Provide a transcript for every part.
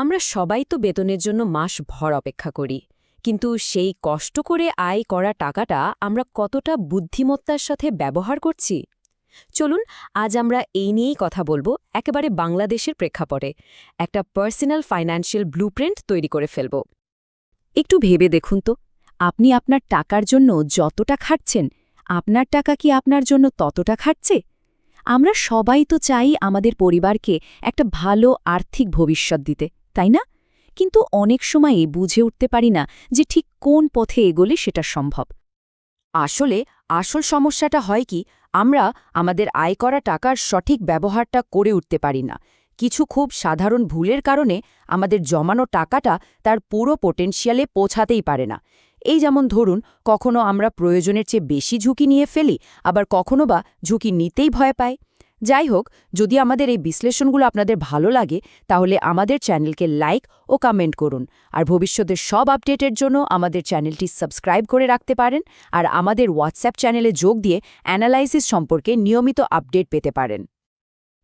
আমরা সবাই তো বেতনের জন্য মাস ভর অপেক্ষা করি, কিন্তু সেই কষ্ট করে আয় করা টাকাটা আমরা কতটা বুদ্ধিমত্তার সাথে ব্যবহার করছি? চলুন, আজ আমরা এই নিয়েই কথা বলব একেবারে বাংলাদেশের প্রেক্ষাপটে, একটা পার্সোনাল ফাইন্যান্সিয়াল ব্লুপ্রিন্ট তৈরি করে ফেলব। একটু ভেবে দেখুন তো, আপনি আপনার টাকার জন্য যতটা খাটছেন, আপনার টাকা কি আপনার জন্য ততটা খাটছে? আমরা সবাই তো চাই আমাদের পরিবারকে একটা ভালো আর্থিক ভবিষ্যৎ দিতে। তাই না? কিন্তু অনেক সময়ই বুঝে উঠতে পারি না যে ঠিক কোন পথে এগোলে সেটা সম্ভব। আসলে আসল সমস্যাটা হয় কি, আমরা আমাদের আয় করা টাকার সঠিক ব্যবহারটা করে উঠতে পারি না। কিছু খুব সাধারণ ভুলের কারণে আমাদের জমানো টাকাটা তার পুরো পোটেনশিয়ালে পৌঁছাতেই পারে না। এই যেমন ধরুন, কখনো আমরা প্রয়োজনের চেয়ে বেশি ঝুঁকি নিয়ে ফেলি, আবার কখনো বা ঝুঁকি নিতেই ভয় পাই যাই হোক যদি আমাদের এই বিশ্লেষণগুলো আপনাদের ভালো লাগে, তাহলে আমাদের চ্যানেলকে লাইক ও কমেন্ট করুন। আর ভবিষ্যতের সব আপডেটের জন্য আমাদের চ্যানেলটি সাবস্ক্রাইব করে রাখতে পারেন আর আমাদের হোয়াটসঅ্যাপ চ্যানেলে যোগ দিয়ে অ্যানালাইসিস সম্পর্কে নিয়মিত আপডেট পেতে পারেন।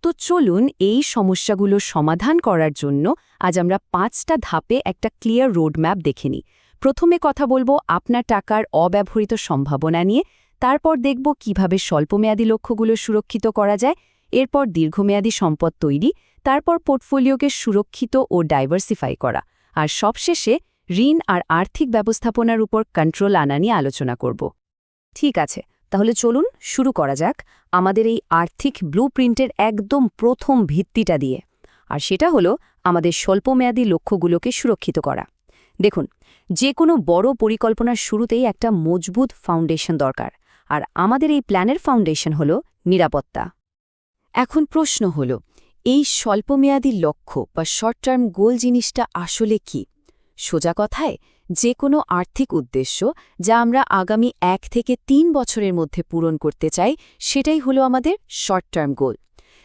তো চলুন এই সমস্যাগুলো সমাধান করার জন্য আজ আমরা পাঁচটা ধাপে একটা ক্লিয়ার রোডম্যাপ দেখে নিই। প্রথমে কথা বলব আপনার টাকার অব্যবহৃত সম্ভাবনা নিয়ে, তারপর দেখব কীভাবে স্বল্পমেয়াদী লক্ষ্যগুলো সুরক্ষিত করা যায় এরপর দীর্ঘমেয়াদী সম্পদ তৈরি, তারপর পোর্টফোলিওকে সুরক্ষিত ও ডাইভার্সিফাই করা, আর সবশেষে ঋণ আর আর্থিক ব্যবস্থাপনার উপর কন্ট্রোল আনা নিয়ে আলোচনা করব। ঠিক আছে, তাহলে চলুন শুরু করা যাক আমাদের এই আর্থিক ব্লুপ্রিন্টের একদম প্রথম ভিত্তিটা দিয়ে, আর সেটা হলো আমাদের স্বল্পমেয়াদী লক্ষ্যগুলোকে সুরক্ষিত করা। দেখুন, যে কোনো বড় পরিকল্পনার শুরুতেই একটা মজবুত ফাউন্ডেশন দরকার, আর আমাদের এই প্ল্যানের ফাউন্ডেশন হল নিরাপত্তা। এখন প্রশ্ন হল, এই স্বল্পমেয়াদী লক্ষ্য বা শর্ট টার্ম গোল জিনিসটা আসলে কি? সোজা কথায় যে কোনো আর্থিক উদ্দেশ্য যা আমরা আগামী এক থেকে তিন বছরের মধ্যে পূরণ করতে চাই, সেটাই হলো আমাদের শর্ট টার্ম গোল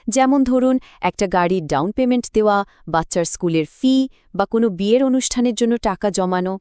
যেমন ধরুন, একটা গাড়ির ডাউন পেমেন্ট দেওয়া, বাচ্চার স্কুলের ফি বা কোনো বিয়ের অনুষ্ঠানের জন্য টাকা জমানো।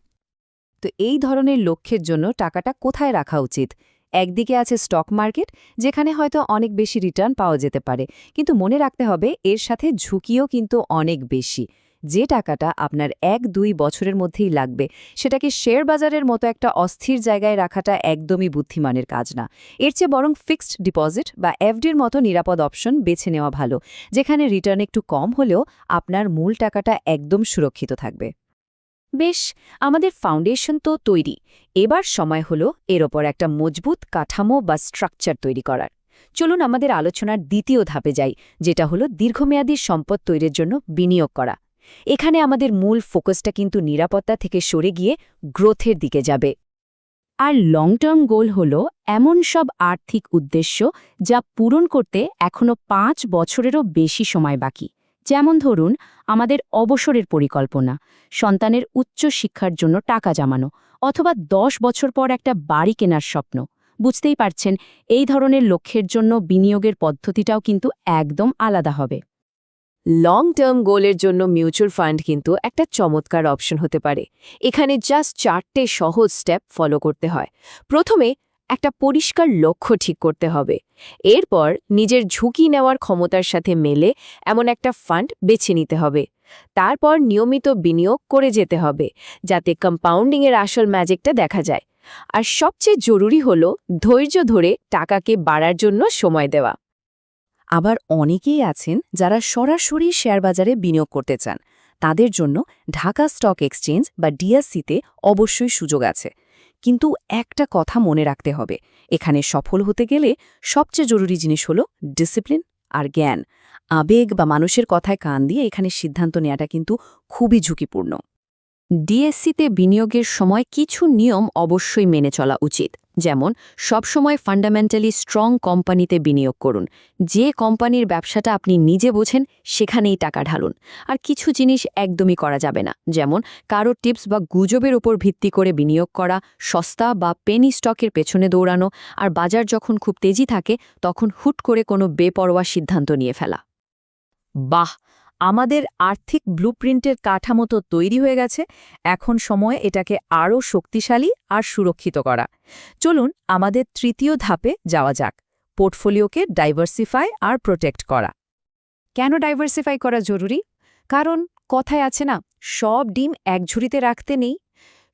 তো এই ধরনের লক্ষ্যের জন্য টাকাটা কোথায় রাখা উচিত? একদিকে আছে স্টক মার্কেট, যেখানে হয়তো অনেক বেশি রিটার্ন পাওয়া যেতে পারে। কিন্তু মনে রাখতে হবে, এর সাথে ঝুঁকিও কিন্তু অনেক বেশি। যে টাকাটা আপনার এক দুই বছরের মধ্যেই লাগবে, সেটাকে শেয়ার বাজারের মতো একটা অস্থির জায়গায় রাখাটা একদমই বুদ্ধিমানের কাজ না। এর চেয়ে বরং ফিক্সড ডিপোজিট বা এফডির মতো নিরাপদ অপশন বেছে নেওয়া ভালো, যেখানে রিটার্ন একটু কম হলেও আপনার মূল টাকাটা একদম সুরক্ষিত থাকবে। বেশ, আমাদের ফাউন্ডেশন তো তৈরি। এবার সময় হলো এর ওপর একটা মজবুত কাঠামো বা স্ট্রাকচার তৈরি করার। চলুন আমাদের আলোচনার দ্বিতীয় ধাপে যাই, যেটা হলো দীর্ঘমেয়াদী সম্পদ তৈরির জন্য বিনিয়োগ করা। এখানে আমাদের মূল ফোকাসটা কিন্তু নিরাপত্তা থেকে সরে গিয়ে গ্রোথের দিকে যাবে। আর লং টার্ম গোল হল এমন সব আর্থিক উদ্দেশ্য যা পূরণ করতে এখনও পাঁচ বছরেরও বেশি সময় বাকি। যেমন ধরুন, আমাদের অবসরের পরিকল্পনা, সন্তানের উচ্চ শিক্ষার জন্য টাকা জমানো, অথবা দশ বছর পর একটা বাড়ি কেনার স্বপ্ন। বুঝতেই পারছেন, এই ধরনের লক্ষ্যের জন্য বিনিয়োগের পদ্ধতিটাও কিন্তু একদম আলাদা হবে। লং টার্ম গোলের জন্য মিউচুয়াল ফান্ড কিন্তু একটা চমৎকার অপশন হতে পারে। এখানে জাস্ট চারটে সহজ স্টেপ ফলো করতে হয়। প্রথমে একটা পরিষ্কার লক্ষ্য ঠিক করতে হবে। এরপর নিজের ঝুঁকি নেওয়ার ক্ষমতার সাথে মেলে এমন একটা ফান্ড বেছে নিতে হবে। তারপর নিয়মিত বিনিয়োগ করে যেতে হবে, যাতে কম্পাউন্ডিংয়ের আসল ম্যাজিকটা দেখা যায়। আর সবচেয়ে জরুরি হল ধৈর্য ধরে টাকাকে বাড়ার জন্য সময় দেওয়া। আবার অনেকেই আছেন যারা সরাসরি শেয়ার বাজারে বিনিয়োগ করতে চান। তাদের জন্য ঢাকা স্টক এক্সচেঞ্জ বা ডিএসসিতে অবশ্যই সুযোগ আছে। কিন্তু একটা কথা মনে রাখতে হবে। এখানে সফল হতে গেলে সবচেয়ে জরুরি জিনিস হলো ডিসিপ্লিন আর জ্ঞান। আবেগ বা মানুষের কথায় কান দিয়ে এখানে সিদ্ধান্ত নেওয়াটা কিন্তু খুবই ঝুঁকিপূর্ণ। ডিএসসিতে বিনিয়োগের সময় কিছু নিয়ম অবশ্যই মেনে চলা উচিত। যেমন, সবসময় ফান্ডামেন্টালি স্ট্রং কোম্পানিতে বিনিয়োগ করুন। যে কোম্পানির ব্যবসাটা আপনি নিজে বোঝেন, সেখানেই টাকা ঢালুন। আর কিছু জিনিস একদমই করা যাবে না। যেমন, কারও টিপস বা গুজবের উপর ভিত্তি করে বিনিয়োগ করা, সস্তা বা পেনি স্টকের পেছনে দৌড়ানো, আর বাজার যখন খুব তেজি থাকে, তখন হুট করে কোনো বেপরোয়া সিদ্ধান্ত নিয়ে ফেলা। বাহ! আমাদের আর্থিক ব্লুপ্রিন্টের কাঠামো তো তৈরি হয়ে গেছে, এখন সময় এটাকে আরও শক্তিশালী আর সুরক্ষিত করা। চলুন আমাদের তৃতীয় ধাপে যাওয়া যাক, পোর্টফোলিওকে ডাইভার্সিফাই আর প্রোটেক্ট করা। কেন ডাইভার্সিফাই করা জরুরি? কারণ কথায় আছে না, সব ডিম এক ঝুড়িতে রাখতে নেই।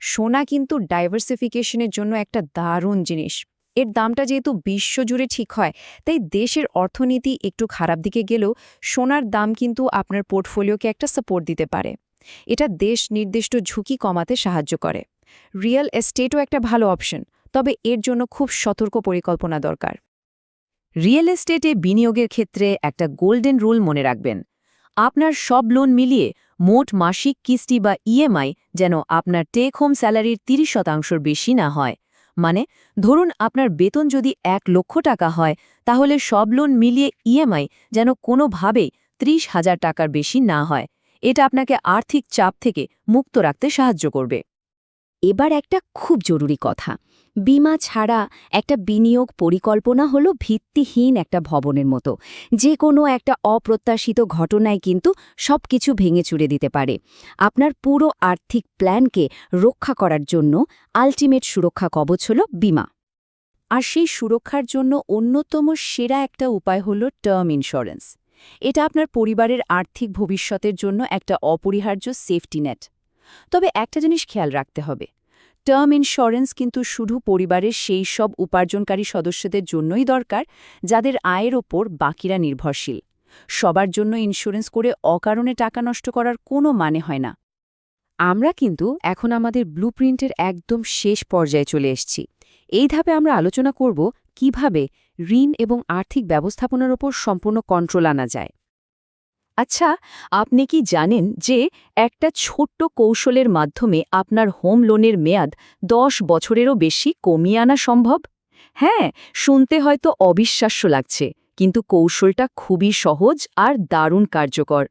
সোনা কিন্তু ডাইভার্সিফিকেশনের জন্য একটা দারুণ জিনিস। এর দামটা যেহেতু বিশ্বজুড়ে ঠিক হয়, তাই দেশের অর্থনীতি একটু খারাপ দিকে গেলেও সোনার দাম কিন্তু আপনার পোর্টফোলিওকে একটা সাপোর্ট দিতে পারে। এটা দেশ নির্দিষ্ট ঝুঁকি কমাতে সাহায্য করে। রিয়েল এস্টেটও একটা ভালো অপশন তবে এর জন্য খুব সতর্ক পরিকল্পনা দরকার। রিয়েল এস্টেটে বিনিয়োগের ক্ষেত্রে একটা গোল্ডেন রুল মনে রাখবেন। আপনার সব লোন মিলিয়ে মোট মাসিক কিস্তি বা ইএমআই যেন আপনার টেক হোম স্যালারির ৩০ শতাংশর বেশি না হয়। মানে ধরুন আপনার বেতন যদি এক লক্ষ টাকা হয়, তাহলে সব লোন মিলিয়ে ইএমআই যেন কোনোভাবেই ত্রিশ হাজার টাকার বেশি না হয়। এটা আপনাকে আর্থিক চাপ থেকে মুক্ত রাখতে সাহায্য করবে। এবার একটা খুব জরুরি কথা। বিমা ছাড়া একটা বিনিয়োগ পরিকল্পনা হলো ভিত্তিহীন একটা ভবনের মতো। যে কোনো একটা অপ্রত্যাশিত ঘটনায় কিন্তু সবকিছু ভেঙে চুরে দিতে পারে। আপনার পুরো আর্থিক প্ল্যানকে রক্ষা করার জন্য আলটিমেট সুরক্ষা কবচ হল বিমা। আর সেই সুরক্ষার জন্য অন্যতম সেরা একটা উপায় হল টার্ম ইন্স্যুরেন্স। এটা আপনার পরিবারের আর্থিক ভবিষ্যতের জন্য একটা অপরিহার্য সেফটি নেট। তবে একটা জিনিস খেয়াল রাখতে হবে। টার্ম ইন্স্যুরেন্স কিন্তু শুধু পরিবারের সেই সব উপার্জনকারী সদস্যদের জন্যই দরকার, যাদের আয়ের ওপর বাকিরা নির্ভরশীল। সবার জন্য ইন্স্যুরেন্স করে অকারণে টাকা নষ্ট করার কোনো মানে হয় না। আমরা কিন্তু এখন আমাদের ব্লুপ্রিন্টের একদম শেষ পর্যায়ে চলে এসেছি। এই ধাপে আমরা আলোচনা করব কীভাবে ঋণ এবং আর্থিক ব্যবস্থাপনার ওপর সম্পূর্ণ কন্ট্রোল আনা যায়। আচ্ছা আপনি কি জানেন যে একটা ছোট্ট কৌশলের মাধ্যমে আপনার হোম লোনের মেয়াদ দশ বছরেরও বেশি কমিয়ে আনা সম্ভব? হ্যাঁ শুনতে হয়তো অবিশ্বাস্য লাগছে, কিন্তু কৌশলটা খুবই সহজ আর দারুণ কার্যকর।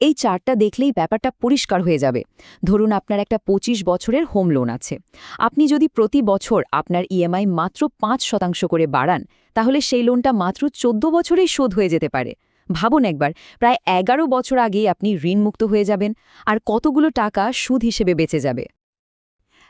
এই চারটা দেখলেই ব্যাপারটা পরিষ্কার হয়ে যাবে। ধরুন আপনার একটা ২৫ বছরের হোম লোন আছে। আপনি যদি প্রতি বছর আপনার ইএমআই মাত্র পাঁচ শতাংশ করে বাড়ান, তাহলে সেই লোনটা মাত্র চোদ্দ বছরেই শোধ হয়ে যেতে পারে। ভাবুন একবার, প্রায় এগারো বছর আগেই আপনি ঋণমুক্ত হয়ে যাবেন আর কতগুলো টাকা সুদ হিসেবে বেঁচে যাবে।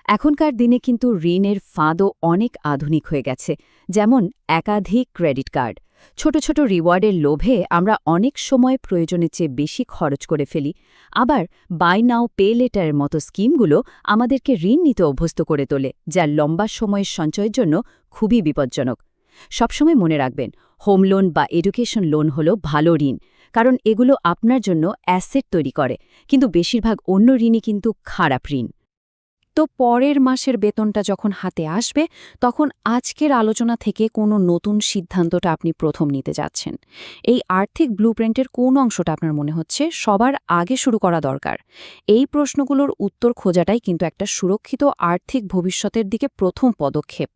এখনকার দিনে কিন্তু ঋণের ফাঁদও অনেক আধুনিক হয়ে গেছে, যেমন একাধিক ক্রেডিট কার্ড। ছোট ছোট রিওয়ার্ডের লোভে আমরা অনেক সময় প্রয়োজনের চেয়ে বেশি খরচ করে ফেলি, আবার বাই নাও, পে লেটারের মতো স্কিমগুলো আমাদেরকে ঋণ নিতে অভ্যস্ত করে তোলে, যা লম্বা সময়ের সঞ্চয়ের জন্য খুবই বিপজ্জনক। সবসময় মনে রাখবেন, হোম লোন বা এডুকেশন লোন হল ভালো ঋণ, কারণ এগুলো আপনার জন্য অ্যাসেট তৈরি করে, কিন্তু বেশিরভাগ অন্য ঋণই কিন্তু খারাপ ঋণ। তো পরের মাসের বেতনটা যখন হাতে আসবে, তখন আজকের আলোচনা থেকে কোনো নতুন সিদ্ধান্তটা আপনি প্রথম নিতে যাচ্ছেন। এই আর্থিক ব্লুপ্রিন্টের কোন অংশটা আপনার মনে হচ্ছে সবার আগে শুরু করা দরকার? এই প্রশ্নগুলোর উত্তর খোঁজাটাই কিন্তু একটা সুরক্ষিত আর্থিক ভবিষ্যতের দিকে প্রথম পদক্ষেপ।